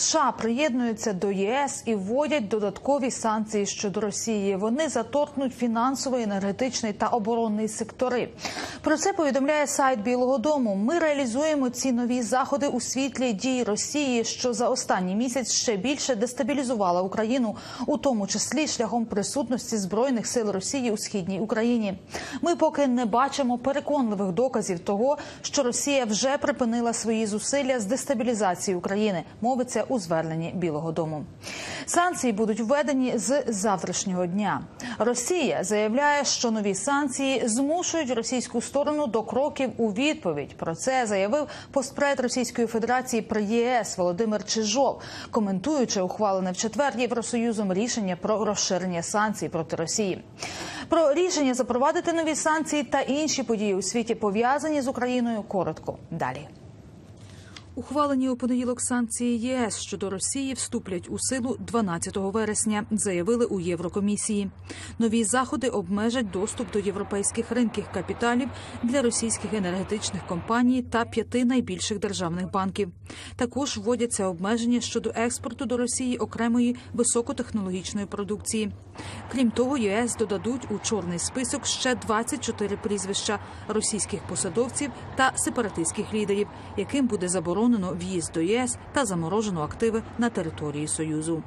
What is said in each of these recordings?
США приєднуються до єС і вводять додаткові санкції щодо Росії. Вони заторкнуть фінансовий, енергетичний та оборонний сектори. Про це повідомляє сайт Білого Дому. Ми реалізуємо ці нові заходи у світлі дій Росії, що за останній місяць ще більше дестабілізувала Україну, у тому числі шляхом присутності збройних сил Росії у східній Україні. Ми поки не бачимо переконливих доказів того, що Росія вже припинила свої зусилля з дестабілізації України. Мовиться у зверненні Білого Дому. Санкції будуть введені з завтрашнього дня. Росія заявляє, що нові санкції змушують російську сторону до кроків у відповідь. Про це заявив постпред Російської Федерації при ЄС Володимир Чижов, коментуючи ухвалене в четвер Євросоюзом рішення про розширення санкцій проти Росії. Про рішення запровадити нові санкції та інші події у світі пов'язані з Україною. Коротко далі. Ухвалені у понеділок санкції ЄС щодо Росії вступлять у силу 12 вересня, заявили у Єврокомісії. Нові заходи обмежать доступ до європейських ринків капіталів для російських енергетичних компаній та п'яти найбільших державних банків. Також вводяться обмеження щодо експорту до Росії окремої високотехнологічної продукції. Крім того, ЄС додадуть у чорний список ще 24 прізвища російських посадовців та сепаратистських лідерів, яким буде заборонено в'їзд до ЄС та заморожено активи на території Союзу.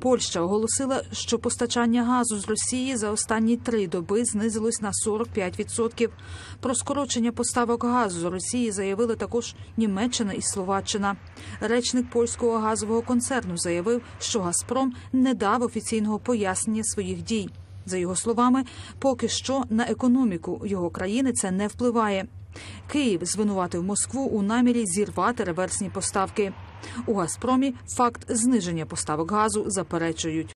Польща оголосила, що постачання газу з Росії за останні три доби знизилось на 45%. Про скорочення поставок газу з Росії заявили також Німеччина і Словаччина. Речник польського газового концерну заявив, що Газпром не дав офіційного пояснення своїх дій. За його словами, поки що на економіку його країни це не впливає. Київ звинуватив Москву у намірі зірвати реверсні поставки. У Газпромі факт зниження поставок газу заперечують.